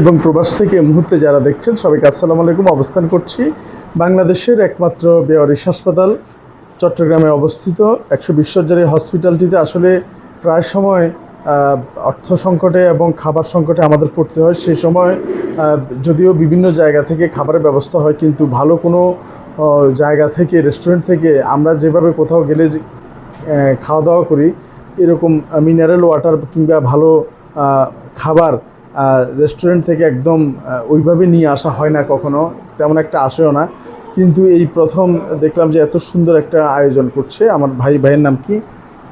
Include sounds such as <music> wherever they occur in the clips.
এবং প্রবাস থেকে মুহূর্তে যারা দেখছেন, সবাইকে আসসালামু আলাইকুম। অবস্থান করছি বাংলাদেশের একমাত্র বেওয়ারিশ হাসপাতাল, চট্টগ্রামে অবস্থিত একশো বিশ্বজের হসপিটালটিতে। আসলে প্রায় সময় অর্থ সংকটে এবং খাবার সংকটে আমাদের পড়তে হয়। সেই সময় যদিও বিভিন্ন জায়গা থেকে খাবারের ব্যবস্থা হয়, কিন্তু ভালো কোনো জায়গা থেকে, রেস্টুরেন্ট থেকে আমরা যেভাবে কোথাও গেলে খাওয়া দাওয়া করি, এরকম মিনারেল ওয়াটার কিংবা ভালো খাবার রেস্টুরেন্ট থেকে একদম ওইভাবে নিয়ে আসা হয় না কখনো তেমন একটা আসেও না। কিন্তু এই প্রথম দেখলাম যে এত সুন্দর একটা আয়োজন করছে আমার ভাই ভাইয়ের নাম কি?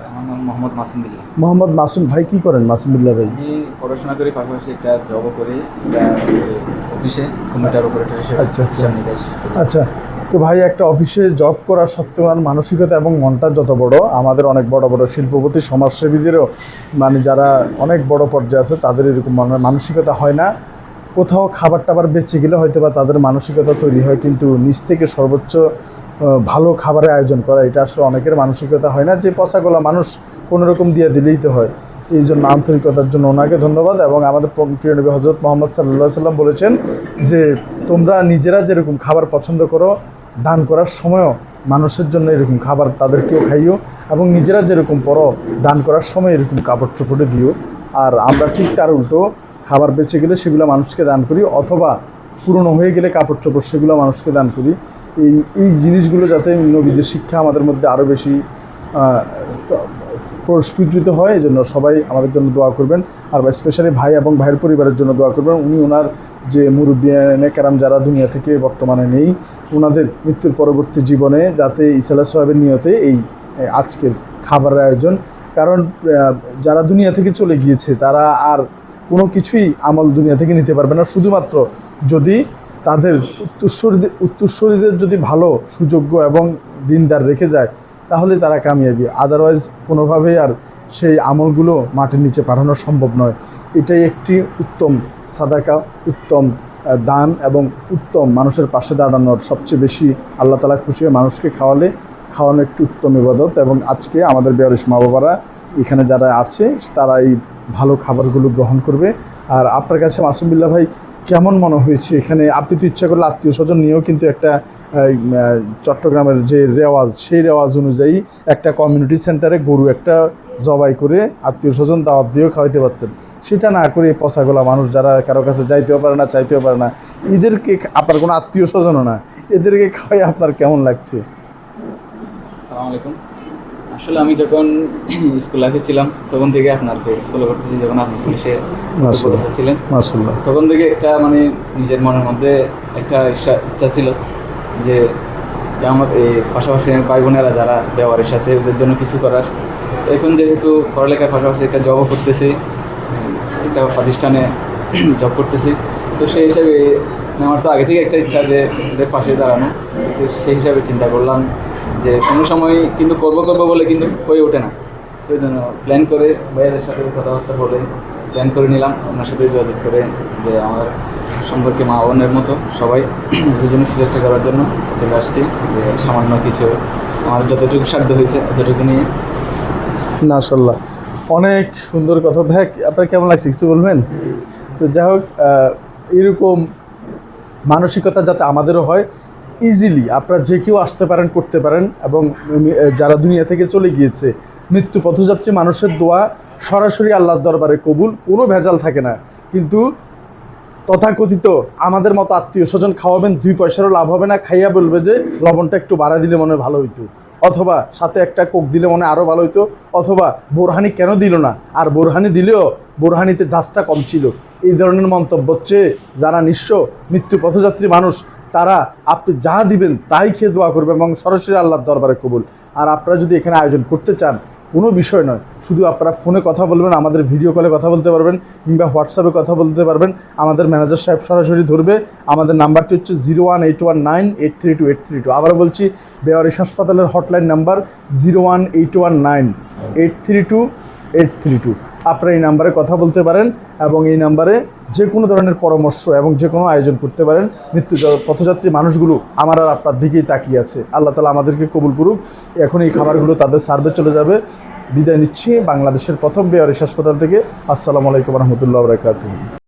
আমার নাম মোহাম্মদ মাসুম বিল্লা। মোহাম্মদ মাসুম ভাই কি করেন মাসুম বিল্লাহ ভাই? আমি পড়াশোনা করি পাশাপাশি একটা জবও করি অফিসে কম্পিউটার অপারেটর হিসেবে আচ্ছা, আচ্ছা। আচ্ছা তো ভাই, একটা অফিসে জব করা সত্ত্বেও আর মানসিকতা এবং মনটা যত বড়, আমাদের অনেক বড় বড় শিল্পপতি, সমাজসেবীদেরও মানে যারা অনেক বড় পর্যায়ে আছে, তাদের এরকম মন- মানসিকতা হয় না। কোথাও খাবার টাবার বেঁচে গেলে হয়তো বা তাদের মানসিকতা তৈরি হয়, কিন্তু নিচ থেকে সর্বোচ্চ ভালো খাবারের আয়োজন করা, এটা আসলে অনেকের মানসিকতা হয় না। যে পচাগোলা মানুষ কোনোরকম দিয়ে দিলেই তো হয়। এই জন্য আন্তরিকতার জন্য ওনাকে ধন্যবাদ এবং আমাদের প্রিয় নবী হজরত মোহাম্মদ সাল্লাহ সাল্লাম বলেছেন যে, তোমরা নিজেরা যেরকম খাবার পছন্দ করো দান করার সময়ও মানুষের জন্য এরকম খাবার তাদেরকেও খাইও এবং নিজেরা যেরকম পর, দান করার সময় এরকম কাপড় চোপড়ে দিও। আর আমরা ঠিক তার উল্টো, খাবার বেঁচে গেলে সেগুলো মানুষকে দান করি অথবা পুরনো হয়ে গেলে কাপড় চোপড় সেগুলো মানুষকে দান করি। এই এই জিনিসগুলো যাতে নবীজের শিক্ষা আমাদের মধ্যে আরও বেশি আহ, হয় এই জন্য সবাই আমাদের জন্য দোয়া করবেন। আর স্পেশালি ভাই এবং ভাইয়ের পরিবারের জন্য দোয়া করবেন। উনি ওনার যে মুরব্বিয়ানে কেরাম যারা দুনিয়া থেকে বর্তমানে নেই ওনাদের মৃত্যুর পরবর্তী জীবনে যাতে ইসাল্লাহ সাহেবের নিয়তে এই আজকের খাবারের আয়োজন। কারণ যারা দুনিয়া থেকে চলে গিয়েছে তারা আর কোনো কিছুই আমল দুনিয়া থেকে নিতে পারবে না। শুধুমাত্র যদি তাদের উত্তরস্বরীদের উত্তরস্বরীদের যদি ভালো সুযোগ্য এবং দিনদার রেখে যায় তাহলে তারা কামিয়াবি। আদারওয়াইজ কোনোভাবেই আর সেই আমলগুলো মাটির নিচে পাঠানো সম্ভব নয়। এটাই একটি উত্তম সাদাকা, উত্তম দান এবং উত্তম মানুষের পাশে দাঁড়ানোর সবচেয়ে বেশি আল্লাহ তালা খুশি হয়ে মানুষকে খাওয়ালে, খাওয়ানো একটি উত্তম ইবাদত এবং আজকে আমাদের বেয়ারিশ মা বাবারা এখানে যারা আছে, তারা এই ভালো খাবারগুলো গ্রহণ করবে। আর আপনার কাছে মাসুমবিল্লা ভাই কেমন মনে হয়েছে? এখানে আপনি তো ইচ্ছা করলে আত্মীয় স্বজন নিয়েও কিন্তু একটা চট্টগ্রামের যে রেওয়াজ, সেই রেওয়াজ অনুযায়ী একটা কমিউনিটি সেন্টারে গরু একটা জবাই করে আত্মীয় স্বজন দাওয়াত দিয়েও খাওয়াইতে পারতেন। সেটা না করে পচাগোলা মানুষ যারা কারও কাছে যাইতেও পারে না, চাইতেও পারে না, এদেরকে আপনার কোনো আত্মীয় স্বজনও না, এদেরকে খাওয়াই আপনার কেমন লাগছে? আসসালামু আলাইকুম। আসলে আমি যখন স্কুল লাইফে ছিলাম তখন থেকে আপনার ফেস ফলো করতেছি যখন আপনি পুলিশে। ছিলেন তখন থেকে একটা মানে নিজের মনের মধ্যে একটা ইচ্ছা ইচ্ছা ছিল যে যে আমার এই পাশাপাশি ভাই বোনেরা যারা ব্যবহারের সাথে ওদের জন্য কিছু করার এখন যেহেতু পড়ালেখার পাশাপাশি একটা জবও করতেছি একটা প্রতিষ্ঠানে জব <clears throat> করতেছি তো সেই হিসাবে আমার তো আগে থেকে একটা ইচ্ছা যে ওদের পাশে দাঁড়ানো তো সেই হিসাবে চিন্তা করলাম যে কোনো সময় কিন্তু করব করব বলে কিন্তু হয়ে ওঠে না। ওই জন্য প্ল্যান করে ভাইয়াদের সাথে কথাবার্তা বলে প্ল্যান করে নিলাম। ওনার সাথে যোগাযোগ করে যে আমার সম্পর্কে মা বোনের মতো সবাই <clears throat> দুজনে কিছু একটা করার জন্য চলে আসছি। যে সামান্য কিছু আমার যতটুকু সাধ্য হয়েছে ততটুকু নিয়ে। না মাশাল্লাহ অনেক সুন্দর কথা। ভাই আপনার কেমন লাগছে? কিছু বলবেন? তো যাই হোক এরকম মানসিকতা যাতে আমাদেরও হয় ইজিলি আপনারা যে কেউ আসতে পারেন, করতে পারেন এবং যারা দুনিয়া থেকে চলে গিয়েছে, মৃত্যু পথযাত্রী মানুষের দোয়া সরাসরি আল্লাহর দরবারে কবুল, কোনো ভেজাল থাকে না। কিন্তু তথাকথিত আমাদের মতো আত্মীয় স্বজন খাওয়াবেন, দুই পয়সারও লাভ হবে না, খাইয়া বলবে যে লবণটা একটু বাড়া দিলে মনে ভালো হইতো। অথবা সাথে একটা কোক দিলে মনে আরও ভালো হইতো, অথবা বোরহানি কেন দিল না? আর বোরহানি দিলেও বোরহানিতে ঝাঁজটা কম ছিল। এই ধরনের মন্তব্য হচ্ছে, যারা নিঃস্ব মৃত্যু পথযাত্রী মানুষ তারা আপনি যা দিবেন তাই খেয়ে দোয়া করবে এবং সরাসরি আল্লাহর দরবারে কবুল। আর আপনারা যদি এখানে আয়োজন করতে চান, কোনো বিষয় নয়। শুধু আপনারা ফোনে কথা বলবেন, আমাদের ভিডিও কলে কথা বলতে পারবেন, কিংবা হোয়াটসঅ্যাপে কথা বলতে পারবেন। আমাদের ম্যানেজার সাহেব সরাসরি ধরবে। আমাদের নাম্বারটি হচ্ছে zero one eight one nine eight three two eight three two আবার বলছি, বেওয়ারিশ হাসপাতালের hotline number zero one eight one nine eight three two eight three two আপনারা এই নাম্বারে কথা বলতে পারেন এবং এই নাম্বারে যে কোনো ধরনের পরামর্শ এবং যে কোনো আয়োজন করতে পারেন। মৃত্যু পথযাত্রী মানুষগুলো আমার আর আপনার দিকেই তাকিয়ে আছে। আল্লাহ তালা আমাদেরকে কবুল করুক। এখন এই খাবারগুলো তাদের সার্ভে চলে যাবে। বিদায় নিচ্ছি বাংলাদেশের প্রথম বেয়ারিশ হাসপাতাল থেকে। আসসালামু আলাইকুম রহমতুল্লাহ বরকাত